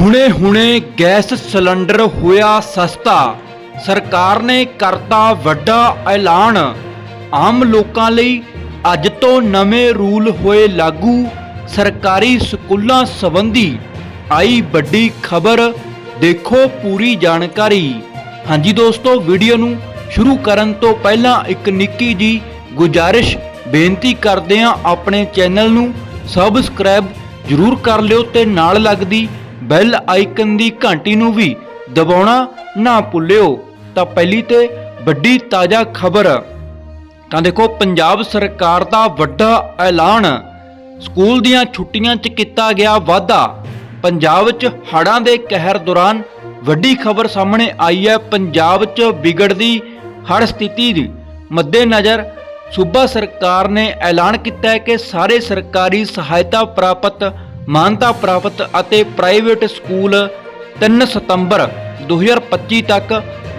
ਹੁਣੇ-ਹੁਣੇ gas cylinder ਹੋਇਆ ਸਸਤਾ। ਸਰਕਾਰ ਨੇ ਕਰਤਾ ਵੱਡਾ ਐਲਾਨ। ਆਮ ਲੋਕਾਂ ਲਈ ਅੱਜ ਤੋਂ ਨਵੇਂ ਰੂਲ ਹੋਏ ਲਾਗੂ ਸਰਕਾਰੀ ਸਕੂਲਾਂ ਸੰਬੰਧੀ। ਆਈ ਵੱਡੀ ਖਬਰ, ਦੇਖੋ ਪੂਰੀ ਜਾਣਕਾਰੀ। ਹਾਂਜੀ ਦੋਸਤੋ, ਵੀਡੀਓ ਨੂੰ ਸ਼ੁਰੂ ਕਰਨ ਤੋਂ ਪਹਿਲਾਂ ਇੱਕ ਨਿੱਕੀ ਜੀ ਗੁਜਾਰਿਸ਼ ਬੇਨਤੀ ਕਰਦੇ ਹਾਂ ਆਪਣੇ ਚੈਨਲ ਨੂੰ ਸਬਸਕ੍ਰਾਈਬ ਜਰੂਰ ਕਰ ਲਿਓ ਤੇ ਨਾਲ ਲੱਗਦੀ ਬੈਲ ਆਈਕਨ ਦੀ ਘੰਟੀ ਨੂੰ ਵੀ ਦਬਾਉਣਾ ਨਾ ਭੁੱਲਿਓ, ਤਾਂ ਪਹਿਲੀ ਤੇ ਵੱਡੀ ਤਾਜ਼ਾ ਖਬਰ। ਤਾਂ ਦੇਖੋ, ਪੰਜਾਬ ਸਰਕਾਰ ਦਾ ਵੱਡਾ ਐਲਾਨ। ਸਕੂਲ ਦੀਆਂ ਛੁੱਟੀਆਂ 'ਚ ਕੀਤਾ ਗਿਆ ਵਾਧਾ ਪੰਜਾਬ 'ਚ ਹੜ੍ਹਾਂ ਦੇ ਕਹਿਰ ਦੌਰਾਨ ਵੱਡੀ ਖਬਰ ਸਾਹਮਣੇ ਆਈ ਹੈ। ਪੰਜਾਬ 'ਚ ਵਿਗੜਦੀ ਹੜ੍ਹ ਸਥਿਤੀ ਦੀ ਮੱਦੇਨਜ਼ਰ ਸੂਬਾ ਸਰਕਾਰ ਨੇ ਐਲਾਨ ਕੀਤਾ ਹੈ ਕਿ ਸਾਰੇ ਸਰਕਾਰੀ ਸਹਾਇਤਾ ਪ੍ਰਾਪਤ ਮਾਨਤਾ ਪ੍ਰਾਪਤ ਅਤੇ ਪ੍ਰਾਈਵੇਟ ਸਕੂਲ 3 ਸਤੰਬਰ 2025 ਤੱਕ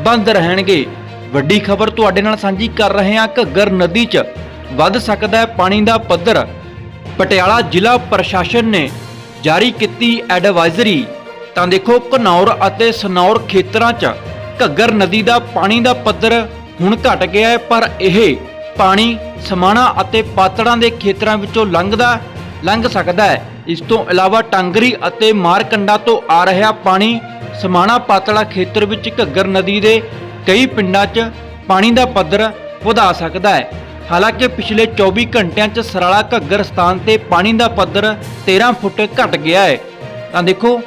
ਬੰਦ ਰਹਿਣਗੇ। ਵੱਡੀ ਖਬਰ ਤੁਹਾਡੇ ਨਾਲ ਸਾਂਝੀ ਕਰ ਰਹੇ ਹਾਂ ਘੱਗਰ ਨਦੀ 'ਚ ਵੱਧ ਸਕਦਾ ਹੈ ਪਾਣੀ ਦਾ ਪੱਧਰ। ਪਟਿਆਲਾ ਜ਼ਿਲ੍ਹਾ ਪ੍ਰਸ਼ਾਸਨ ਨੇ ਜਾਰੀ ਕੀਤੀ ਐਡਵਾਈਜ਼ਰੀ ਤਾਂ ਦੇਖੋ ਘਨੌਰ ਅਤੇ ਸਨੌਰ ਖੇਤਰਾਂ 'ਚ ਘੱਗਰ ਨਦੀ ਦਾ ਪਾਣੀ ਦਾ ਪੱਧਰ ਹੁਣ ਘਟ ਗਿਆ ਹੈ, ਪਰ ਇਹ ਪਾਣੀ ਸਮਾਣਾ ਅਤੇ ਪਾਤੜਾਂ ਦੇ ਖੇਤਰਾਂ ਵਿੱਚੋਂ ਲੰਘਦਾ ਲੰਘ ਸਕਦਾ ਹੈ। ਇਸ ਤੋਂ ਇਲਾਵਾ ਟਾਂਗਰੀ ਅਤੇ ਮਾਰਕੰਡਾ ਤੋਂ ਆ ਰਿਹਾ ਪਾਣੀ ਸਮਾਣਾ ਪਾਤਲਾ ਖੇਤਰ ਵਿੱਚ ਘੱਗਰ ਨਦੀ ਦੇ ਕਈ ਪਿੰਡਾਂ 'ਚ ਪਾਣੀ ਦਾ ਪੱਧਰ ਵਧਾ ਸਕਦਾ ਹੈ। ਹਾਲਾਂਕਿ ਪਿਛਲੇ 24 ਘੰਟਿਆਂ 'ਚ ਸਰਾਲਾ ਘੱਗਰ ਸਥਾਨ ਤੇ ਪਾਣੀ ਦਾ ਪੱਧਰ 13 ਫੁੱਟ ਘਟ ਗਿਆ ਹੈ। ਤਾਂ ਦੇਖੋ,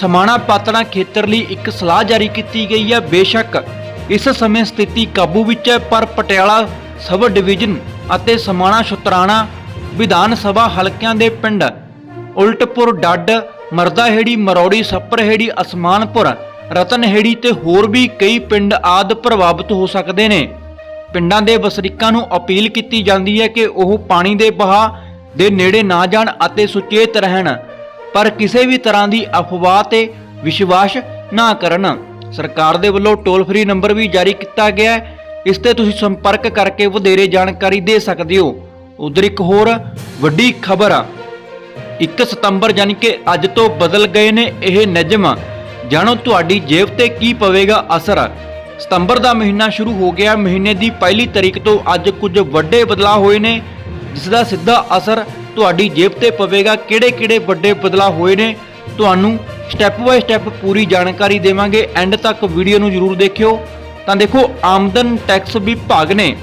ਸਮਾਣਾ ਪਾਤਲਾ ਖੇਤਰ ਲਈ ਇੱਕ ਸਲਾਹ ਜਾਰੀ ਕੀਤੀ ਗਈ ਹੈ ਬੇਸ਼ੱਕ। ਇਸ ਸਮੇਂ ਸਥਿਤੀ ਕਾਬੂ ਵਿੱਚ ਹੈ, ਪਰ ਪਟਿਆਲਾ ਸਬ ਡਿਵੀਜ਼ਨ ਅਤੇ ਸਮਾਣਾ ਸ਼ੁਤਰਾਣਾ ਵਿਧਾਨ ਸਭਾ ਹਲਕਿਆਂ ਦੇ ਪਿੰਡ ਉਲਟਪੁਰ ਡੱਡ, ਮਰਦਾਹੇੜੀ, ਮਰੌੜੀ, ਸੱਪਰਹੇੜੀ, ਅਸਮਾਨਪੁਰ, ਰਤਨਹੇੜੀ ਤੇ ਹੋਰ ਵੀ ਕਈ ਪਿੰਡ ਆਦ ਪ੍ਰਭਾਵਿਤ ਹੋ ਸਕਦੇ ਨੇ। ਪਿੰਡਾਂ ਦੇ ਵਸਨੀਕਾਂ ਨੂੰ ਅਪੀਲ ਕੀਤੀ ਜਾਂਦੀ ਹੈ ਕਿ ਉਹ ਪਾਣੀ ਦੇ ਵਹਾਅ ਦੇ ਨੇੜੇ ਨਾ ਜਾਣ ਅਤੇ ਸੁਚੇਤ ਰਹਿਣ, ਪਰ ਕਿਸੇ ਵੀ ਤਰ੍ਹਾਂ ਦੀ ਅਫਵਾਹ ਤੇ ਵਿਸ਼ਵਾਸ ਨਾ ਕਰਨ। ਸਰਕਾਰ ਦੇ ਵੱਲੋਂ ਟੋਲ ਫ੍ਰੀ ਨੰਬਰ ਵੀ ਜਾਰੀ ਕੀਤਾ ਗਿਆ ਹੈ। ਇਸ ਤੇ ਤੁਸੀਂ ਸੰਪਰਕ ਕਰਕੇ ਵਧੇਰੇ ਜਾਣਕਾਰੀ ਦੇ ਸਕਦੇ ਹੋ। ਉਧਰ ਇੱਕ ਹੋਰ ਵੱਡੀ ਖਬਰ ਆ। 1 ਸਤੰਬਰ ਯਾਨੀ ਕਿ ਅੱਜ ਤੋਂ ਬਦਲ ਗਏ ਨੇ ਇਹ ਨਿਯਮ। ਜਾਣੋ ਤੁਹਾਡੀ ਜੇਬ ਤੇ ਕੀ ਪਵੇਗਾ ਅਸਰ। ਸਤੰਬਰ ਦਾ ਮਹੀਨਾ ਸ਼ੁਰੂ ਹੋ ਗਿਆ, ਮਹੀਨੇ ਦੀ ਪਹਿਲੀ ਤਰੀਕ ਤੋਂ ਅੱਜ ਕੁਝ ਵੱਡੇ ਬਦਲਾਅ ਹੋਏ ਨੇ, ਜਿਸ ਦਾ ਸਿੱਧਾ ਅਸਰ ਤੁਹਾਡੀ ਜੇਬ ਤੇ ਪਵੇਗਾ। ਕਿਹੜੇ-ਕਿਹੜੇ ਵੱਡੇ ਬਦਲਾਅ ਹੋਏ ਨੇ, ਤੁਹਾਨੂੰ ਸਟੈਪ ਬਾਏ ਸਟੈਪ ਪੂਰੀ ਜਾਣਕਾਰੀ ਦੇਵਾਂਗੇ। ਐਂਡ ਤੱਕ ਵੀਡੀਓ ਨੂੰ ਜਰੂਰ ਦੇਖਿਓ। ਤਾਂ ਦੇਖੋ, ਆਮਦਨ ਟੈਕਸ ਵਿਭਾਗ ਨੇ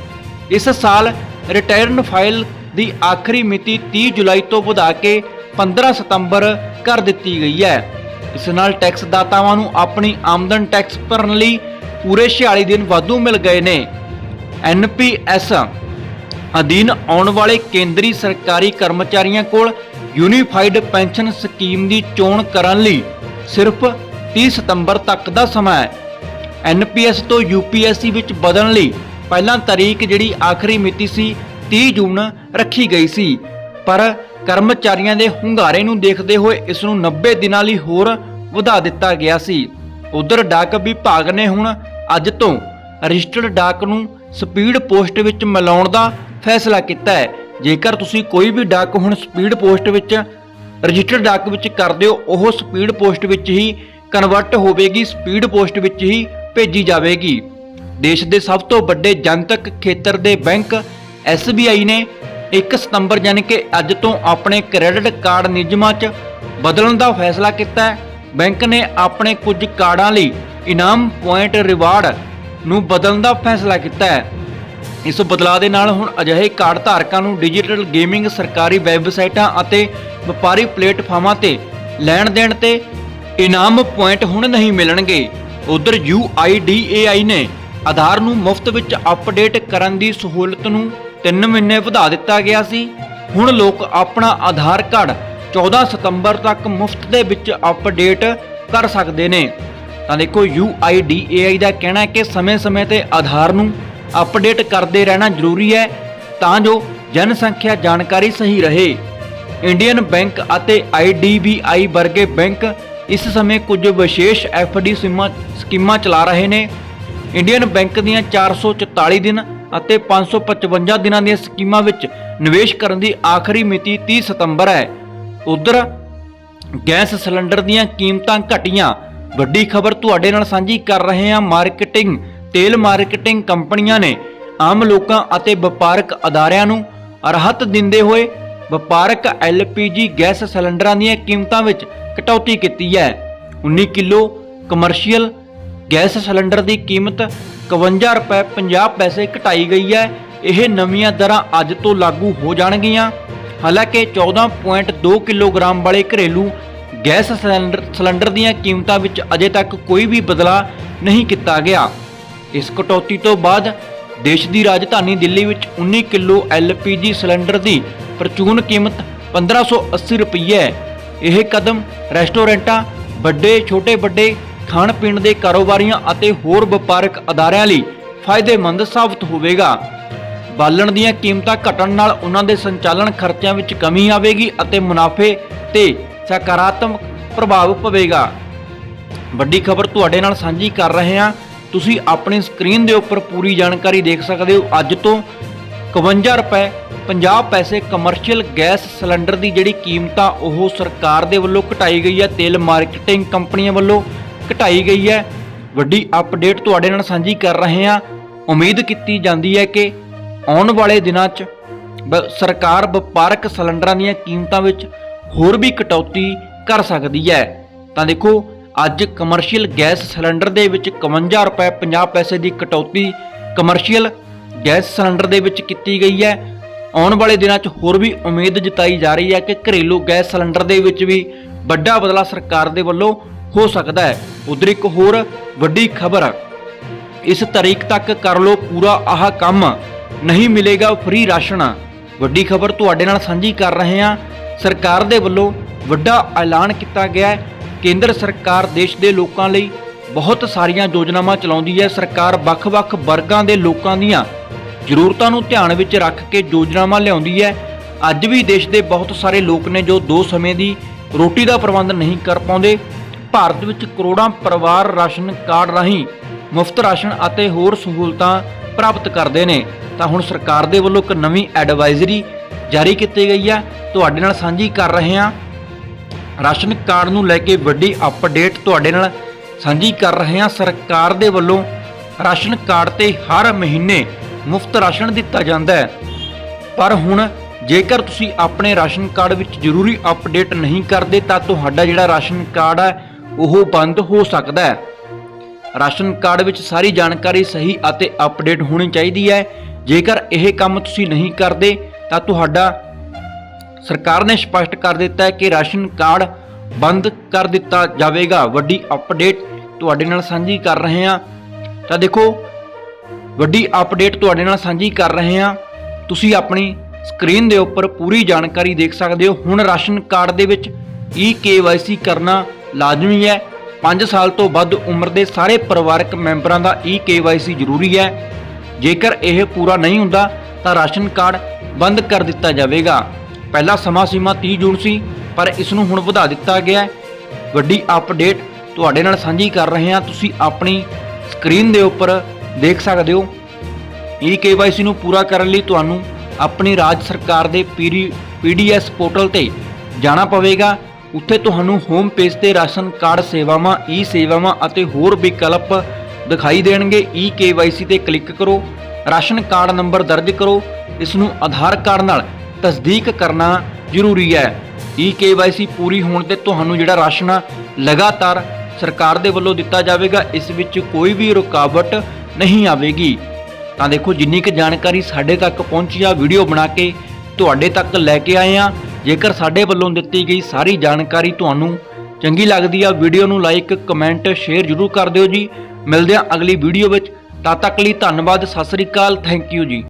ਇਸ ਸਾਲ ਰਿਟਰਨ ਫਾਈਲ ਦੀ ਆਖਰੀ ਮਿਤੀ 30 ਜੁਲਾਈ ਤੋਂ ਵਧਾ ਕੇ 15 ਸਤੰਬਰ ਕਰ ਦਿੱਤੀ ਗਈ ਹੈ। ਇਸ ਨਾਲ ਟੈਕਸ ਦਾਤਾਵਾਂ ਨੂੰ ਆਪਣੀ ਆਮਦਨ ਟੈਕਸ ਭਰਨ ਲਈ ਪੂਰੇ 46 ਦਿਨ ਵਾਧੂ ਮਿਲ ਗਏ ਨੇ। ਐਨਪੀਐਸ ਅਧੀਨ ਆਉਣ ਵਾਲੇ ਕੇਂਦਰੀ ਸਰਕਾਰੀ ਕਰਮਚਾਰੀਆਂ ਕੋਲ ਯੂਨੀਫਾਈਡ ਪੈਨਸ਼ਨ ਸਕੀਮ ਦੀ ਚੋਣ ਕਰਨ ਲਈ ਸਿਰਫ 30 ਸਤੰਬਰ ਤੱਕ ਦਾ ਸਮਾਂ ਹੈ। ਐਨਪੀਐਸ ਤੋਂ ਯੂਪੀਐਸਸੀ ਵਿੱਚ ਬਦਲਣ ਲਈ ਪਹਿਲਾਂ ਤਾਰੀਖ ਜਿਹੜੀ ਆਖਰੀ ਮਿਤੀ ਸੀ 30 ਜੂਨ ਰੱਖੀ ਗਈ ਸੀ। ਪਰ ਕਰਮਚਾਰੀਆਂ ਦੇ ਹੁੰਗਾਰੇ ਨੂੰ ਦੇਖਦੇ ਹੋਏ ਇਸ ਨੂੰ 90 ਦਿਨਾਂ ਲਈ ਹੋਰ ਵਧਾ ਦਿੱਤਾ ਗਿਆ ਸੀ। ਉਧਰ ਡਾਕ ਵਿਭਾਗ ਨੇ ਹੁਣ ਅੱਜ ਤੋਂ ਰਜਿਸਟਰਡ ਡਾਕ ਨੂੰ ਸਪੀਡ ਪੋਸਟ ਵਿੱਚ ਮਿਲਾਉਣ ਦਾ ਫੈਸਲਾ ਕੀਤਾ ਹੈ। ਜੇਕਰ ਤੁਸੀਂ ਕੋਈ ਵੀ ਡਾਕ ਹੁਣ ਸਪੀਡ ਪੋਸਟ ਵਿੱਚ ਰਜਿਸਟਰਡ ਡਾਕ ਵਿੱਚ ਕਰਦੇ ਹੋ, ਉਹ ਸਪੀਡ ਪੋਸਟ ਵਿੱਚ ਹੀ ਕਨਵਰਟ ਹੋਵੇਗੀ, ਸਪੀਡ ਪੋਸਟ ਵਿੱਚ ਹੀ ਭੇਜੀ ਜਾਵੇਗੀ। ਦੇਸ਼ ਦੇ ਸਭ ਤੋਂ ਵੱਡੇ ਜਨਤਕ ਖੇਤਰ ਦੇ ਬੈਂਕ SBI ਨੇ 1 ਸਤੰਬਰ ਯਾਨੀ ਕਿ ਅੱਜ ਤੋਂ ਆਪਣੇ ਕ੍ਰੈਡਿਟ ਕਾਰਡ ਨਿਯਮਾਂ 'ਚ ਬਦਲਣ ਦਾ ਫੈਸਲਾ ਕੀਤਾ ਹੈ। ਬੈਂਕ ਨੇ ਆਪਣੇ ਕੁਝ ਕਾਰਡਾਂ ਲਈ ਇਨਾਮ ਪੁਆਇੰਟ ਰਿਵਾਰਡ ਨੂੰ ਬਦਲਣ ਦਾ ਫੈਸਲਾ ਕੀਤਾ ਹੈ। ਇਸ ਬਦਲਾਅ ਦੇ ਨਾਲ ਹੁਣ ਅਜਿਹੇ ਕਾਰਡ ਧਾਰਕਾਂ ਨੂੰ ਡਿਜੀਟਲ ਗੇਮਿੰਗ, ਸਰਕਾਰੀ ਵੈਬਸਾਈਟਾਂ ਅਤੇ ਵਪਾਰੀ ਪਲੇਟਫਾਰਮਾਂ ਤੇ ਲੈਣ ਦੇਣ ਤੇ ਇਨਾਮ ਪੁਆਇੰਟ ਹੁਣ ਨਹੀਂ ਮਿਲਣਗੇ। ਉਧਰ UIDAI ਨੇ ਆਧਾਰ ਨੂੰ ਮੁਫਤ ਵਿੱਚ ਅਪਡੇਟ ਕਰਨ ਦੀ ਸਹੂਲਤ ਨੂੰ 3 ਮਹੀਨੇ ਵਧਾ ਦਿੱਤਾ ਗਿਆ ਸੀ। ਹੁਣ ਲੋਕ ਆਪਣਾ ਆਧਾਰ ਕਾਰਡ 14 ਸਤੰਬਰ ਤੱਕ ਮੁਫਤ ਦੇ ਵਿੱਚ ਅਪਡੇਟ ਕਰ ਸਕਦੇ ਨੇ। ਤਾਂ ਦੇਖੋ UIDAI ਦਾ ਕਹਿਣਾ ਹੈ ਕਿ ਸਮੇਂ-ਸਮੇਂ ਤੇ ਆਧਾਰ ਨੂੰ ਅਪਡੇਟ ਕਰਦੇ ਰਹਿਣਾ ਜ਼ਰੂਰੀ ਹੈ, ਤਾਂ ਜੋ ਜਨਸੰਖਿਆ ਜਾਣਕਾਰੀ ਸਹੀ ਰਹੇ। ਇੰਡੀਅਨ ਬੈਂਕ ਅਤੇ IDBI ਵਰਗੇ ਬੈਂਕ ਇਸ ਸਮੇਂ ਕੁਝ ਵਿਸ਼ੇਸ਼ FD ਸੀਮਾ, ਸਕੀਮਾਂ ਚਲਾ ਰਹੇ ਨੇ। ਇੰਡੀਅਨ ਬੈਂਕ ਦੀਆਂ 444 ਦਿਨ ਅਤੇ 555 ਦਿਨਾਂ ਦੀਆਂ ਸਕੀਮਾਂ ਵਿੱਚ ਨਿਵੇਸ਼ ਕਰਨ ਦੀ ਆਖਰੀ ਮਿਤੀ 30 ਸਤੰਬਰ ਹੈ। ਉਧਰ ਗੈਸ ਸਿਲੰਡਰ ਦੀਆਂ ਕੀਮਤਾਂ ਘਟੀਆਂ। ਵੱਡੀ ਖਬਰ ਤੁਹਾਡੇ ਨਾਲ ਸਾਂਝੀ ਕਰ ਰਹੇ ਹਾਂ। ਮਾਰਕੀਟਿੰਗ, ਤੇਲ ਮਾਰਕੀਟਿੰਗ ਕੰਪਨੀਆਂ ਨੇ ਆਮ ਲੋਕਾਂ ਅਤੇ ਵਪਾਰਕ ਅਦਾਰਿਆਂ ਨੂੰ ਰਾਹਤ ਦਿੰਦੇ ਹੋਏ ਵਪਾਰਕ LPG ਗੈਸ ਸਿਲੰਡਰਾਂ ਦੀਆਂ ਕੀਮਤਾਂ ਵਿੱਚ ਕਟੌਤੀ ਕੀਤੀ ਹੈ। 19 ਕਿਲੋ ਕਮਰਸ਼ੀਅਲ ਗੈਸ ਸਿਲੰਡਰ ਦੀ ਕੀਮਤ 51 ਰੁਪਏ 50 ਪੈਸੇ ਘਟਾਈ ਗਈ ਹੈ। ਇਹ ਨਵੀਆਂ ਦਰਾਂ ਅੱਜ ਤੋਂ ਲਾਗੂ ਹੋ ਜਾਣਗੀਆਂ। ਹਾਲਾਂਕਿ 14.2 ਕਿਲੋਗ੍ਰਾਮ ਵਾਲੇ ਘਰੇਲੂ ਗੈਸ ਸਿਲੰਡਰ ਸਿਲੰਡਰ ਦੀਆਂ ਕੀਮਤਾਂ ਵਿੱਚ ਅਜੇ ਤੱਕ ਕੋਈ ਵੀ ਬਦਲਾਅ ਨਹੀਂ ਕੀਤਾ ਗਿਆ। ਇਸ ਕਟੌਤੀ ਤੋਂ ਬਾਅਦ ਦੇਸ਼ ਦੀ ਰਾਜਧਾਨੀ ਦਿੱਲੀ ਵਿੱਚ 19 ਕਿਲੋ LPG ਸਿਲੰਡਰ ਦੀ ਪ੍ਰਚੂਨ ਕੀਮਤ 1580 ਰੁਪਏ ਹੈ। ਇਹ ਕਦਮ ਰੈਸਟੋਰੈਂਟਾਂ, ਵੱਡੇ ਛੋਟੇ ਵੱਡੇ ਖਾਣ ਪੀਣ ਦੇ ਕਾਰੋਬਾਰੀਆਂ ਅਤੇ ਹੋਰ ਵਪਾਰਕ ਅਦਾਰਿਆਂ ਲਈ ਫਾਇਦੇਮੰਦ ਸਾਬਤ ਹੋਵੇਗਾ। ਬਾਲਣ ਦੀਆਂ ਕੀਮਤਾਂ ਘਟਣ ਨਾਲ ਉਹਨਾਂ ਦੇ ਸੰਚਾਲਨ ਖਰਚਿਆਂ ਵਿੱਚ ਕਮੀ ਆਵੇਗੀ ਅਤੇ ਮੁਨਾਫੇ ਤੇ ਸਕਾਰਾਤਮਕ ਪ੍ਰਭਾਵ ਪਵੇਗਾ। ਵੱਡੀ ਖਬਰ ਤੁਹਾਡੇ ਨਾਲ ਸਾਂਝੀ ਕਰ ਰਹੇ ਹਾਂ। ਤੁਸੀਂ ਆਪਣੀ ਸਕਰੀਨ ਦੇ ਉੱਪਰ ਪੂਰੀ ਜਾਣਕਾਰੀ ਦੇਖ ਸਕਦੇ ਹੋ। ਅੱਜ ਤੋਂ 51 ਰੁਪਏ 50 ਪੈਸੇ ਕਮਰਸ਼ੀਅਲ ਗੈਸ ਸਿਲੰਡਰ ਦੀ ਜਿਹੜੀ ਕੀਮਤ ਆ ਉਹ ਸਰਕਾਰ ਦੇ ਵੱਲੋਂ ਘਟਾਈ ਗਈ ਹੈ। ਤੇਲ ਮਾਰਕੀਟਿੰਗ ਕੰਪਨੀਆਂ ਵੱਲੋਂ ਘਟਾਈ ਗਈ ਹੈ। ਵੱਡੀ ਅਪਡੇਟ ਤੁਹਾਡੇ ਨਾਲ ਸਾਂਝੀ ਕਰ ਰਹੇ ਹਾਂ। ਉਮੀਦ ਕੀਤੀ ਜਾਂਦੀ ਹੈ ਕਿ ਆਉਣ ਵਾਲੇ ਦਿਨਾਂ 'ਚ ਬ- ਸਰਕਾਰ ਵਪਾਰਕ ਸਿਲੰਡਰਾਂ ਦੀਆਂ ਕੀਮਤਾਂ ਵਿੱਚ ਹੋਰ ਵੀ ਕਟੌਤੀ ਕਰ ਸਕਦੀ ਹੈ। ਤਾਂ ਦੇਖੋ, ਅੱਜ ਕਮਰਸ਼ੀਅਲ ਗੈਸ ਸਿਲੰਡਰ ਦੇ ਵਿੱਚ 51 ਰੁਪਏ 50 ਪੈਸੇ ਦੀ ਕਟੌਤੀ ਕਮਰਸ਼ੀਅਲ ਗੈਸ ਸਿਲੰਡਰ ਦੇ ਵਿੱਚ ਕੀਤੀ ਗਈ ਹੈ। ਆਉਣ ਵਾਲੇ ਦਿਨਾਂ 'ਚ ਹੋਰ ਵੀ ਉਮੀਦ ਜਤਾਈ ਜਾ ਰਹੀ ਹੈ ਕਿ ਘਰੇਲੂ ਗੈਸ ਸਿਲੰਡਰ ਦੇ ਵਿੱਚ ਵੀ ਵੱਡਾ ਬਦਲਾ ਸਰਕਾਰ ਦੇ ਵੱਲੋਂ ਹੋ ਸਕਦਾ ਹੈ। ਉਧਰ ਇੱਕ ਹੋਰ ਵੱਡੀ ਖਬਰ ਇਸ ਤਾਰੀਖ ਤੱਕ ਕਰ ਲਓ ਪੂਰਾ ਆਹ ਕੰਮ। ਨਹੀਂ ਮਿਲੇਗਾ ਫ੍ਰੀ ਰਾਸ਼ਨ। ਵੱਡੀ ਖਬਰ ਤੁਹਾਡੇ ਨਾਲ ਸਾਂਝੀ ਕਰ ਰਹੇ ਹਾਂ। ਸਰਕਾਰ ਦੇ ਵੱਲੋਂ ਵੱਡਾ ਐਲਾਨ ਕੀਤਾ ਗਿਆ ਹੈ। ਕੇਂਦਰ ਸਰਕਾਰ ਦੇਸ਼ ਦੇ ਲੋਕਾਂ ਲਈ ਬਹੁਤ ਸਾਰੀਆਂ ਯੋਜਨਾਵਾਂ ਚਲਾਉਂਦੀ ਹੈ। ਸਰਕਾਰ ਵੱਖ-ਵੱਖ ਵਰਗਾਂ ਦੇ ਲੋਕਾਂ ਦੀਆਂ ਜ਼ਰੂਰਤਾਂ ਨੂੰ ਧਿਆਨ ਵਿੱਚ ਰੱਖ ਕੇ ਯੋਜਨਾਵਾਂ ਲਿਆਉਂਦੀ ਹੈ। ਅੱਜ ਵੀ ਦੇਸ਼ ਦੇ ਬਹੁਤ ਸਾਰੇ ਲੋਕ ਨੇ ਜੋ ਦੋ ਸਮੇਂ ਦੀ ਰੋਟੀ ਦਾ ਪ੍ਰਬੰਧ ਨਹੀਂ ਕਰ ਪਾਉਂਦੇ। ਭਾਰਤ ਵਿੱਚ ਕਰੋੜਾਂ ਪਰਿਵਾਰ ਰਾਸ਼ਨ ਕਾਰਡ ਰਾਹੀਂ ਮੁਫਤ ਰਾਸ਼ਨ ਅਤੇ ਹੋਰ ਸਹੂਲਤਾਂ ਪ੍ਰਾਪਤ ਕਰਦੇ ਨੇ। ਤਾਂ ਹੁਣ ਸਰਕਾਰ ਦੇ ਵੱਲੋਂ ਇੱਕ ਨਵੀਂ ਐਡਵਾਈਜ਼ਰੀ ਜਾਰੀ ਕੀਤੀ ਗਈ ਹੈ। ਤੁਹਾਡੇ ਨਾਲ ਸਾਂਝੀ ਕਰ ਰਹੇ ਹਾਂ। ਰਾਸ਼ਨ ਕਾਰਡ ਨੂੰ ਲੈ ਕੇ ਵੱਡੀ ਅਪਡੇਟ ਤੁਹਾਡੇ ਨਾਲ ਸਾਂਝੀ ਕਰ ਰਹੇ ਹਾਂ। ਸਰਕਾਰ ਦੇ ਵੱਲੋਂ ਰਾਸ਼ਨ ਕਾਰਡ ਤੇ ਹਰ ਮਹੀਨੇ ਮੁਫਤ ਰਾਸ਼ਨ ਦਿੱਤਾ ਜਾਂਦਾ ਹੈ। ਪਰ ਹੁਣ ਜੇਕਰ ਤੁਸੀਂ ਆਪਣੇ ਰਾਸ਼ਨ ਕਾਰਡ ਵਿੱਚ ਜ਼ਰੂਰੀ ਅਪਡੇਟ ਨਹੀਂ ਕਰਦੇ, ਤਾਂ ਤੁਹਾਡਾ ਜਿਹੜਾ ਰਾਸ਼ਨ ਕਾਰਡ ਹੈ ਉਹ ਬੰਦ ਹੋ ਸਕਦਾ ਹੈ। ਰਾਸ਼ਨ ਕਾਰਡ ਵਿੱਚ ਸਾਰੀ ਜਾਣਕਾਰੀ ਸਹੀ ਅਤੇ ਅਪਡੇਟ ਹੋਣੀ ਚਾਹੀਦੀ ਹੈ। ਜੇਕਰ ਇਹ ਕੰਮ ਤੁਸੀਂ ਨਹੀਂ ਕਰਦੇ, ਤਾਂ ਤੁਹਾਡਾ ਸਰਕਾਰ ਨੇ ਸਪਸ਼ਟ ਕਰ ਦਿੱਤਾ ਹੈ ਕਿ ਰਾਸ਼ਨ ਕਾਰਡ ਬੰਦ ਕਰ ਦਿੱਤਾ ਜਾਵੇਗਾ। ਵੱਡੀ ਅਪਡੇਟ ਤੁਹਾਡੇ ਨਾਲ ਸਾਂਝੀ ਕਰ ਰਹੇ ਹਾਂ। ਤਾਂ ਦੇਖੋ, ਵੱਡੀ ਅਪਡੇਟ ਤੁਹਾਡੇ ਨਾਲ ਸਾਂਝੀ ਕਰ ਰਹੇ ਹਾਂ। ਤੁਸੀਂ ਆਪਣੀ ਸਕਰੀਨ ਦੇ ਉੱਪਰ ਪੂਰੀ ਜਾਣਕਾਰੀ ਦੇਖ ਸਕਦੇ ਹੋ। ਹੁਣ ਰਾਸ਼ਨ ਕਾਰਡ ਦੇ ਵਿੱਚ ਈ KYC ਕਰਨਾ ਲਾਜ਼ਮੀ ਹੈ। 5 ਸਾਲ ਤੋਂ ਵੱਧ ਉਮਰ ਦੇ ਸਾਰੇ ਪਰਿਵਾਰਕ ਮੈਂਬਰਾਂ ਦਾ ਈ KYC ਜ਼ਰੂਰੀ ਹੈ। ਜੇਕਰ ਇਹ ਪੂਰਾ ਨਹੀਂ ਹੁੰਦਾ, ਤਾਂ ਰਾਸ਼ਨ ਕਾਰਡ ਬੰਦ ਕਰ ਦਿੱਤਾ ਜਾਵੇਗਾ। ਪਹਿਲਾ ਸਮਾਂ ਸੀਮਾ 30 ਜੂਨ ਸੀ, ਪਰ ਇਸ ਨੂੰ ਹੁਣ ਵਧਾ ਦਿੱਤਾ ਗਿਆ ਹੈ। ਵੱਡੀ ਅਪਡੇਟ ਤੁਹਾਡੇ ਨਾਲ ਸਾਂਝੀ ਕਰ ਰਹੇ ਹਾਂ। ਤੁਸੀਂ ਆਪਣੀ ਸਕਰੀਨ ਦੇ ਉੱਪਰ ਦੇਖ ਸਕਦੇ ਹੋ। ਈ KYC ਨੂੰ ਪੂਰਾ ਕਰਨ ਲਈ ਤੁਹਾਨੂੰ ਆਪਣੀ ਰਾਜ ਸਰਕਾਰ ਦੇ ਪੀਰੀ ਪੀਡੀਐਸ ਪੋਰਟਲ ਤੇ ਜਾਣਾ ਪਵੇਗਾ। ਉੱਥੇ ਤੁਹਾਨੂੰ ਹੋਮ ਪੇਜ ਤੇ ਰਾਸ਼ਨ ਕਾਰਡ ਸੇਵਾਵਾਂ ਈ ਸੇਵਾਵਾਂ ਅਤੇ ਹੋਰ ਵਿਕਲਪ ਦਿਖਾਈ ਦੇਣਗੇ। ਈ KYC ਤੇ ਕਲਿੱਕ ਕਰੋ ਰਾਸ਼ਨ ਕਾਰਡ ਨੰਬਰ ਦਰਜ ਕਰੋ ਇਸ ਨੂੰ ਆਧਾਰ ਕਾਰਡ ਨਾਲ ਤਸਦੀਕ ਕਰਨਾ ਜ਼ਰੂਰੀ ਹੈ। ਈ KYC ਪੂਰੀ ਹੋਣ ਤੇ ਤੁਹਾਨੂੰ ਜਿਹੜਾ ਰਾਸ਼ਨ ਆ, ਲਗਾਤਾਰ ਸਰਕਾਰ ਦੇ ਵੱਲੋਂ ਦਿੱਤਾ ਜਾਵੇਗਾ ਇਸ ਵਿੱਚ ਕੋਈ ਵੀ ਰੁਕਾਵਟ ਨਹੀਂ ਆਵੇਗੀ। ਤਾਂ ਦੇਖੋ ਜਿੰਨੀ ਕੁ ਜਾਣਕਾਰੀ ਸਾਡੇ ਤੱਕ ਪਹੁੰਚੀ ਆ ਵੀਡੀਓ ਬਣਾ ਕੇ ਤੁਹਾਡੇ ਤੱਕ ਲੈ ਕੇ ਆਏ ਆ। ਜੇਕਰ ਸਾਡੇ ਵੱਲੋਂ ਦਿੱਤੀ ਗਈ ਸਾਰੀ ਜਾਣਕਾਰੀ ਤੁਹਾਨੂੰ ਚੰਗੀ ਲੱਗਦੀ ਆ, ਵੀਡੀਓ ਨੂੰ ਲਾਈਕ, ਕਮੈਂਟ, ਸ਼ੇਅਰ ਜ਼ਰੂਰ ਕਰ ਦਿਓ ਜੀ। ਮਿਲਦੇ ਆ ਅਗਲੀ ਵੀਡੀਓ ਵਿੱਚ। ਤਦ ਤੱਕ ਲਈ ਧੰਨਵਾਦ, ਸਤਿ ਸ੍ਰੀ ਅਕਾਲ, ਥੈਂਕ ਯੂ ਜੀ।